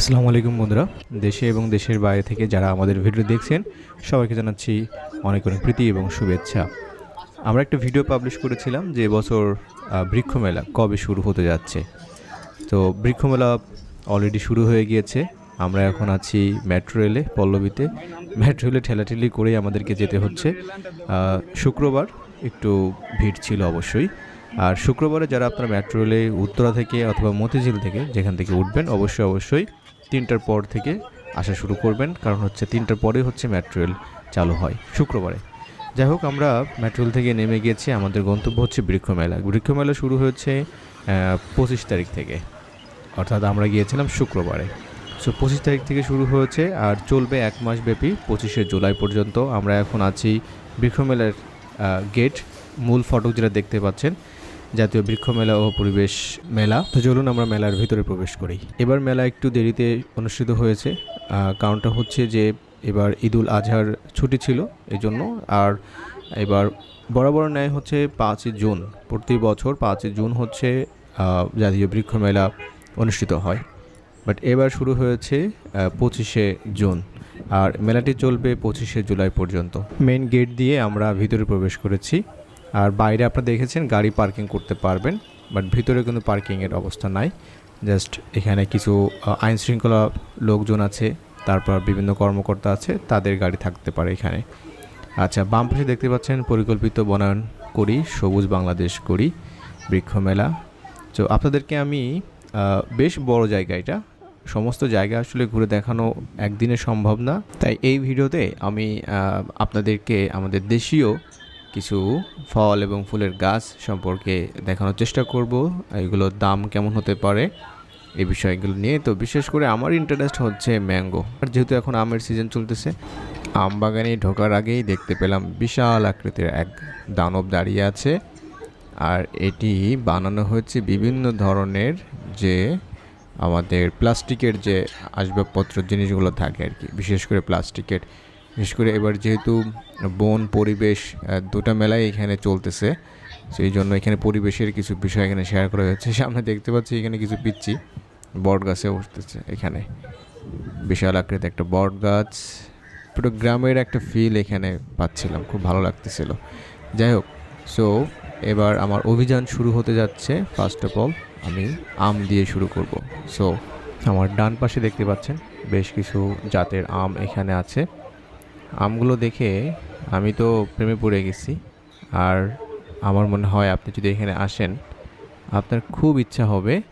আসসালামু আলাইকুম বন্ধুরা। দেশে এবং দেশের বাইরে থেকে যারা আমাদের ভিডিও দেখছেন, সবাইকে জানাচ্ছি অনেক অনেক প্রীতি এবং শুভেচ্ছা। আমরা একটা ভিডিও পাবলিশ করেছিলাম যে বছর বৃক্ষমেলা কবে শুরু হতে যাচ্ছে। তো বৃক্ষমেলা অলরেডি শুরু হয়ে গিয়েছে। আমরা এখন আছি মেট্রো রেলে পল্লবীতে। মেট্রো রেলে ঠেলাঠেলি করেই আমাদেরকে যেতে হচ্ছে। শুক্রবার একটু ভিড় ছিল অবশ্যই। আর শুক্রবারে যারা আপনারা মেট্রো রেলে উত্তরা থেকে অথবা মতিঝিল থেকে যেখান থেকে উঠবেন, অবশ্যই অবশ্যই তিনটার পর থেকে আসা শুরু করবেন, কারণ হচ্ছে তিনটার পরেই হচ্ছে মেট্রো চালু হয় শুক্রবারে। যাই হোক, আমরা মেট্রো রেল থেকে নেমে গিয়েছি আমাদের গন্তব্য হচ্ছে বৃক্ষমেলা। বৃক্ষমেলা শুরু হয়েছে পঁচিশ তারিখ থেকে। অর্থাৎ আমরা গিয়েছিলাম শুক্রবারে। সো পঁচিশ তারিখ থেকে শুরু হয়েছে আর চলবে এক মাস ব্যাপী পঁচিশে জুলাই পর্যন্ত। আমরা এখন আছি বৃক্ষমেলার গেট মূল ফটক যেটা দেখতে পাচ্ছেন। জাতীয় বৃক্ষ মেলা ও পরিবেশ মেলা। তো চলুন আমরা মেলার ভিতরে প্রবেশ করি। এবার মেলা একটু দেরিতে অনুষ্ঠিত হয়েছে। কারণটা হচ্ছে যে এবার ঈদুল আজহার ছুটি ছিল এই জন্য আর এবার বরাবর ন্যায় হচ্ছে পাঁচই জুন। প্রতি বছর পাঁচই জুন হচ্ছে জাতীয় বৃক্ষ মেলা অনুষ্ঠিত হয়। বাট এবার শুরু হয়েছে পঁচিশে জুন। আর মেলাটি চলবে পঁচিশে জুলাই পর্যন্ত। মেইন গেট দিয়ে আমরা ভিতরে প্রবেশ করেছি। আর বাইরে আপনারা দেখেছেন গাড়ি পার্কিং করতে পারবেন, বাট ভিতরে কিন্তু পার্কিংয়ের অবস্থা নাই। জাস্ট এখানে কিছু আইন শৃঙ্খলা লোকজন আছে, তারপর বিভিন্ন কর্মকর্তা আছে, তাদের গাড়ি থাকতে পারে এখানে। আচ্ছা বাম পাশে দেখতে পাচ্ছেন পরিকল্পিত বনায়ন করি, সবুজ বাংলাদেশ করি বৃক্ষমেলা তো আপনাদেরকে আমি বেশ বড় জায়গা এটা। সমস্ত জায়গা আসলে ঘুরে দেখানো একদিনে সম্ভব না। তাই এই ভিডিওতে আমি আপনাদেরকে আমাদের দেশীয় কিছু ফল এবং ফুলের গাছ সম্পর্কে দেখানোর চেষ্টা করব, এগুলোর দাম কেমন হতে পারে এই বিষয়গুলো নিয়ে। তো বিশেষ করে আমার ইন্টারেস্ট হচ্ছে ম্যাঙ্গো আর যেহেতু এখন আমের সিজন চলতেছে, আম বাগানে ঢোকার আগেই দেখতে পেলাম বিশাল আকৃতির এক দানব দাঁড়িয়ে আছে। আর এটি বানানো হয়েছে বিভিন্ন ধরনের যে আমাদের প্লাস্টিকের যে আসবাবপত্র জিনিসগুলো থাকে আর কি, বিশেষ করে প্লাস্টিকের বিশেষ করে এবার যেহেতু বন, পরিবেশ দুটা মেলাই এখানে চলতেছে, সেই জন্য এখানে পরিবেশের কিছু বিষয় এখানে শেয়ার করা হয়েছে সামনে দেখতে পাচ্ছি এখানে কিছু পিচ্ছি বট গাছে উঠতেছে এখানে। বিশাল আকৃতি একটা বট গাছ। পুরো গ্রামের একটা ফিল এখানে পাচ্ছিলাম, খুব ভালো লাগতেছিল। যাই হোক সো এবার আমার অভিযান শুরু হতে যাচ্ছে। ফার্স্ট অফ অল আমি আম দিয়ে শুরু করব। সো আমার ডান পাশে দেখতে পাচ্ছেন, বেশ কিছু জাতের আম এখানে আছে। আমগুলো দেখে আমি তো প্রেমে পড়ে গেছি। আর আমার মনে হয় আপনি যদি এখানে আসেন, আপনার খুব ইচ্ছা হবে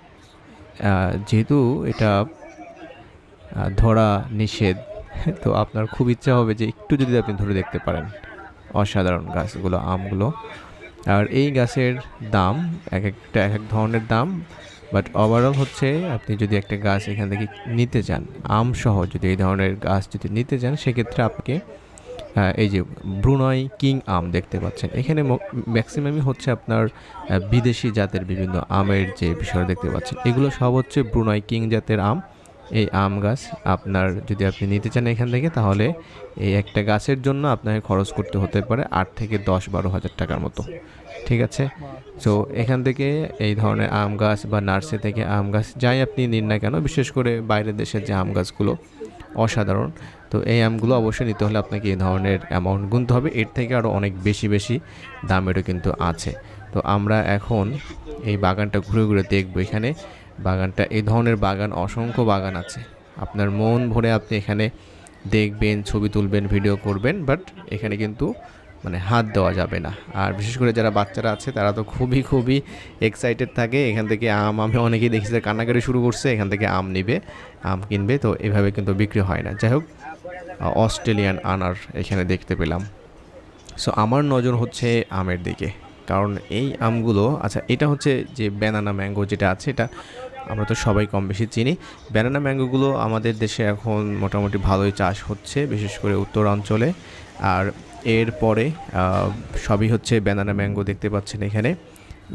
যেহেতু এটা ধরা নিষেধ, তো আপনার খুব ইচ্ছা হবে যে একটু যদি আপনি ধরে দেখতে পারেন অসাধারণ গাছগুলো, আমগুলো। আর এই গাছের দাম, এক একটা, এক এক ধরনের দাম বাট ওভারঅল হচ্ছে আপনি যদি একটা গাছ এখান থেকে নিতে চান, আম সহ যদি এই ধরনের গাছ যদি নিতে চান, সেক্ষেত্রে আপনাকে এই যে ব্রুনয় কিং আম দেখতে পাচ্ছেন। এখানে ম্যাক্সিমামই হচ্ছে আপনার বিদেশি জাতের বিভিন্ন আমের যে বিষয় দেখতে পাচ্ছেন। এগুলো সব হচ্ছে ব্রুনয় কিং জাতের আম। এই আম গাছ আপনার যদি আপনি নিতে চান এখান থেকে, তাহলে এই একটা গাছের জন্য আপনাকে খরচ করতে হতে পারে আট থেকে দশ বারো হাজার টাকার মতো। ঠিক আছে? সো এখান থেকে এই ধরনের আম গাছ বা নার্সারি থেকে আম গাছ যাই আপনি নিন না কেন, বিশেষ করে বাইরের দেশের যে আম গাছগুলো, অসাধারণ। তো এই আমগুলো অবশ্যই নিতে হলে আপনাকে এই ধরনের অ্যামাউন্ট গুনতে হবে। এর থেকে আরও অনেক বেশি বেশি দামেরও কিন্তু আছে। তো আমরা এখন এই বাগানটা ঘুরে ঘুরে দেখব। এখানে বাগানটা এই ধরনের বাগান, অসংখ্য বাগান আছে। আপনার মন ভরে আপনি এখানে দেখবেন, ছবি তুলবেন ভিডিও করবেন বাট এখানে কিন্তু মানে হাত দেওয়া যাবে না। আর বিশেষ করে যারা বাচ্চারা আছে, তারা তো খুবই খুবই এক্সাইটেড থাকে। এখান থেকে আম, আমি অনেকেই দেখি যে কান্নাকাটি শুরু করছে, এখান থেকে আম নিবে, আম কিনবে, তো এভাবে কিন্তু বিক্রি হয় না। যাই হোক অস্ট্রেলিয়ান আনার এখানে দেখতে পেলাম। সো আমার নজর হচ্ছে আমের দিকে। কারণ এই আমগুলো আচ্ছা এটা হচ্ছে যে ব্যানানা ম্যাঙ্গো যেটা আছে, এটা আমরা তো সবাই কম বেশি চিনি ব্যানানা ম্যাঙ্গোগুলো আমাদের দেশে এখন মোটামুটি ভালোই চাষ হচ্ছে, বিশেষ করে উত্তরাঞ্চলে আর এরপরে সবই হচ্ছে ব্যানানা ম্যাঙ্গো দেখতে পাচ্ছেন এখানে।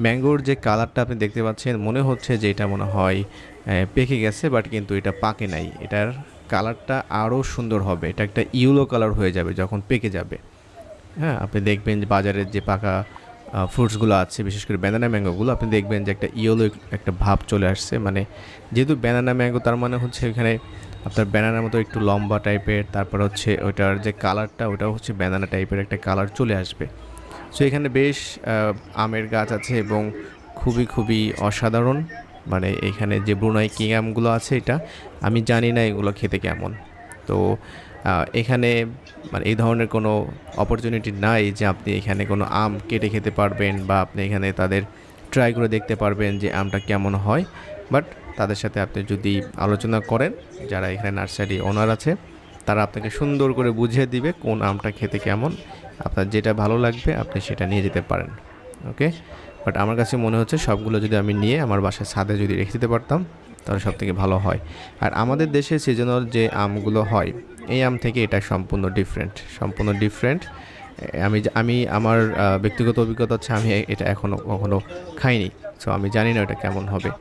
ম্যাঙ্গোর যে কালারটা আপনি দেখতে পাচ্ছেন, মনে হচ্ছে যে এটা মনে হয় পেকে গেছে বাট কিন্তু এটা পাকে নাই। এটার কালারটা আরও সুন্দর হবে, এটা একটা ইউলো কালার হয়ে যাবে যখন পেকে যাবে। হ্যাঁ আপনি দেখবেন বাজারের যে পাকা ফ্রুটসগুলো আছে, বিশেষ করে ব্যানানা ম্যাঙ্গোগুলো আপনি দেখবেন যে একটা ইয়েলো একটা ভাব চলে আসছে। মানে যেহেতু ব্যানানা ম্যাঙ্গো তার মানে হচ্ছে এখানে আপনার ব্যানানার মতো একটু লম্বা টাইপের তারপর হচ্ছে ওটার যে কালারটা ওটাও হচ্ছে ব্যানানা টাইপের একটা কালার চলে আসবে। সো এখানে বেশ আমের গাছ আছে এবং খুবই খুবই অসাধারণ। মানে এখানে যে ব্রুনাই কিং আমগুলো আছে এটা, আমি জানি না এগুলো খেতে কেমন। তো এখানে মানে এই ধরনের কোনো অপরচুনিটি নাই যে আপনি এখানে কোনো আম কেটে খেতে পারবেন বা আপনি এখানে তাদের ট্রাই করে দেখতে পারবেন যে আমটা কেমন হয়। বাট তাদের সাথে আপনি যদি আলোচনা করেন, যারা এখানে নার্সারি ওনার আছে, তারা আপনাকে সুন্দর করে বুঝিয়ে দিবে কোন আমটা খেতে কেমন। আপনার যেটা ভালো লাগবে, আপনি সেটা নিয়ে যেতে পারেন। ওকে বাট আমার কাছে মনে হচ্ছে সবগুলো যদি আমি নিয়ে আমার বাসায় ছাদে যদি রেখে দিতে পারতাম তাহলে সব থেকে ভালো হয়। আর আমাদের দেশে সিজনাল যে আমগুলো হয়, এই আম থেকে এটা সম্পূর্ণ ডিফারেন্ট সম্পূর্ণ ডিফারেন্ট আমি আমি আমার ব্যক্তিগত অভিজ্ঞতা হচ্ছে আমি এটা এখনও কখনো খাইনি সো আমি জানি না এটা কেমন হবে।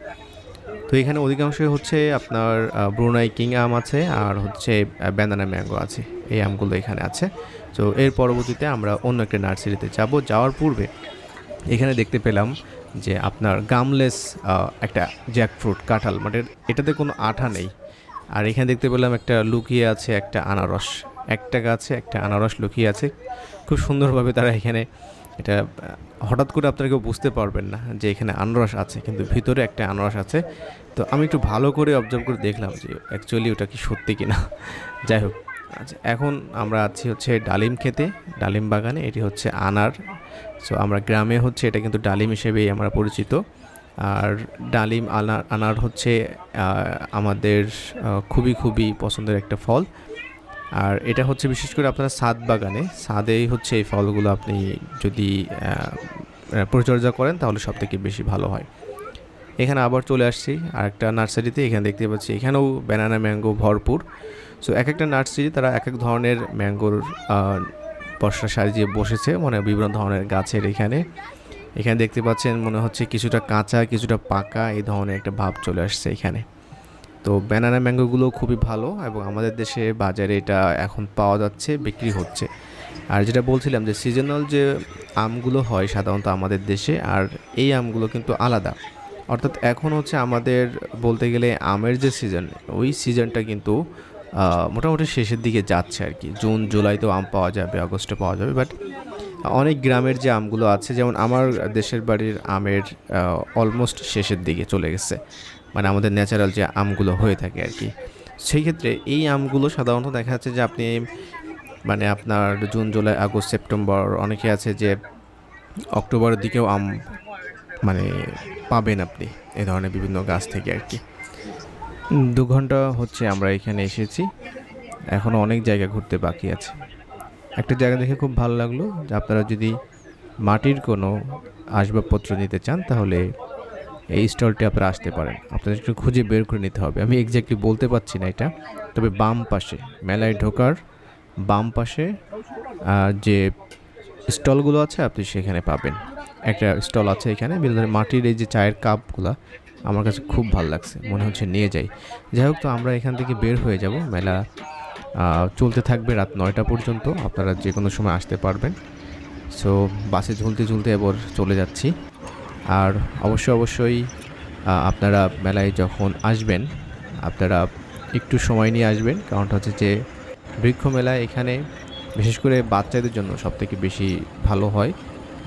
তো এখানে অধিকাংশই হচ্ছে আপনার ব্রুনাই কিং আম আছে, আর হচ্ছে ব্যানানা ম্যাঙ্গো আছে, এই আমগুলো এখানে আছে। তো এর পরবর্তীতে আমরা অন্য একটা নার্সারিতে যাব, যাওয়ার পূর্বে এখানে দেখতে পেলাম যে আপনার গামলেস একটা জ্যাকফ্রুট কাঁঠাল মানে এটাতে কোনো আঠা নেই। আর এখানে দেখতে পেলাম একটা লুকিয়ে আছে একটা আনারস। একটা গাছে একটা আনারস লুকিয়ে আছে। খুব সুন্দরভাবে তারা এখানে এটা হঠাৎ করে আপনারা কেউ বুঝতে পারবেন না যে এখানে আনারস আছে, কিন্তু ভিতরে একটা আনারস আছে। তো আমি একটু ভালো করে অবজার্ভ করে দেখলাম যে অ্যাকচুয়ালি ওটা কি সত্যি কিনা। যাই হোক। আচ্ছা এখন আমরা আছি হচ্ছে ডালিম খেতে, ডালিম বাগানে। এটি হচ্ছে আনার। সো আমরা গ্রামে হচ্ছে এটা কিন্তু ডালিম হিসেবেই আমরা পরিচিত। আর ডালিম আনার আনার হচ্ছে আমাদের খুবই খুবই পছন্দের একটা ফল। আর এটা হচ্ছে বিশেষ করে আপনার সাদ বাগানে। সাদেই হচ্ছে এই ফলগুলো আপনি যদি পরিচর্যা করেন তাহলে সব থেকে বেশি ভালো হয়। এখানে আবার চলে আসছি। আর একটা নার্সারিতে এখানে দেখতে পাচ্ছি, এখানেও ব্যানানা ম্যাঙ্গো ভরপুর। সো এক একটা নার্সারি তারা এক এক ধরনের ম্যাঙ্গোর বর্ষা সাজিয়ে বসেছে মানে বিভিন্ন ধরনের গাছের এখানে। এখানে দেখতে পাচ্ছেন মনে হচ্ছে কিছুটা কাঁচা, কিছুটা পাকা, এই ধরনের একটা ভাব চলে আসছে এখানে। তো ব্যানানা ম্যাঙ্গোগুলো খুবই ভালো এবং আমাদের দেশে বাজারে এটা এখন পাওয়া যাচ্ছে, বিক্রি হচ্ছে। আর যেটা বলছিলাম যে সিজনাল যে আমগুলো হয় সাধারণত আমাদের দেশে, আর এই আমগুলো কিন্তু আলাদা। অর্থাৎ এখন হচ্ছে আমাদের বলতে গেলে আমের যে সিজন ওই সিজনটা কিন্তু মোটামুটি শেষের দিকে যাচ্ছে আর কি। জুন, জুলাইতেও আম পাওয়া যাবে, আগস্টে পাওয়া যাবে বাট অনেক গ্রামের যে আমগুলো আছে, যেমন আমার দেশের বাড়ির আমের অলমোস্ট শেষের দিকে চলে গেছে। মানে আমাদের ন্যাচারাল যে আমগুলো হয়ে থাকে আর কি। সেই ক্ষেত্রে এই আমগুলো সাধারণত দেখা যাচ্ছে যে আপনি মানে আপনার জুন, জুলাই, আগস্ট, সেপ্টেম্বর অনেকে আছে যে অক্টোবরের দিকেও আম মানে পাবেন আপনি এ ধরনের বিভিন্ন গাছ থেকে আর কি। দু ঘণ্টা হচ্ছে আমরা এখানে এসেছি। এখনও অনেক জায়গা ঘুরতে বাকি আছে। একটা জায়গা দেখে খুব ভালো লাগল যে আপনারা যদি মাটির কোনো আসবাবপত্র নিতে চান তাহলে এই স্টলটি আপনারা আসতে পারেন। আপনাদের একটু খুঁজে বের করে নিতে হবে। আমি এক্স্যাক্টলি বলতে পারছি না এটা। তবে বাম পাশে, মেলায় ঢোকার বাম পাশে যে স্টলগুলো আছে আপনি সেখানে পাবেন। একটা স্টল আছে এখানে বিভিন্ন মাটির এই যে চায়ের কাপগুলো আমার কাছে খুব ভালো লাগছে, মনে হচ্ছে নিয়ে যাই। যাই হোক তো, আমরা এখান থেকে বের হয়ে যাব। মেলা চলতে থাকবে রাত নয়টা পর্যন্ত, আপনারা যে কোনো সময় আসতে পারবেন। সো, বাসে ঝুলতে ঝুলতে এবার চলে যাচ্ছি। আর অবশ্য অবশ্যই আপনারা মেলায় যখন আসবেন, আপনারা একটু সময় নিয়ে আসবেন। কারণটা হচ্ছে যে, বৃক্ষ মেলা এখানে, বিশেষ করে বাচ্চাদের জন্য সবথেকে বেশি ভালো হয়।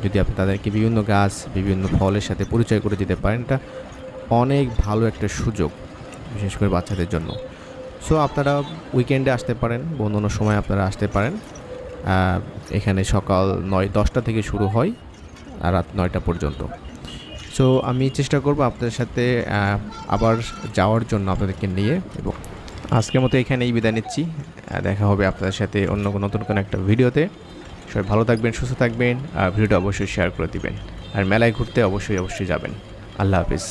যদি আপনি তাদেরকে বিভিন্ন গাছ, বিভিন্ন ফলের সাথে পরিচয় করে দিতে পারেন, এটা অনেক ভালো একটা সুযোগ, বিশেষ করে বাচ্চাদের জন্য। সো আপনারা উইকেন্ডে আসতে পারেন অন্য সময় আপনারা আসতে পারেন। এখানে সকাল নয়, দশটা থেকে শুরু হয়, আর রাত নয়টা পর্যন্ত। সো আমি চেষ্টা করব আপনাদের সাথে আবার যাওয়ার জন্য আপনাদেরকে নিয়ে, এবং আজকের মতো এখানেই বিদায় নিচ্ছি। দেখা হবে আপনাদের সাথে অন্য কোনো নতুন কোনো একটা ভিডিওতে। সবাই ভালো থাকবেন, সুস্থ থাকবেন, আর ভিডিওটা অবশ্যই শেয়ার করে দিবেন। আর মেলায় ঘুরতে অবশ্যই অবশ্যই যাবেন। আল্লাহ হাফিজ।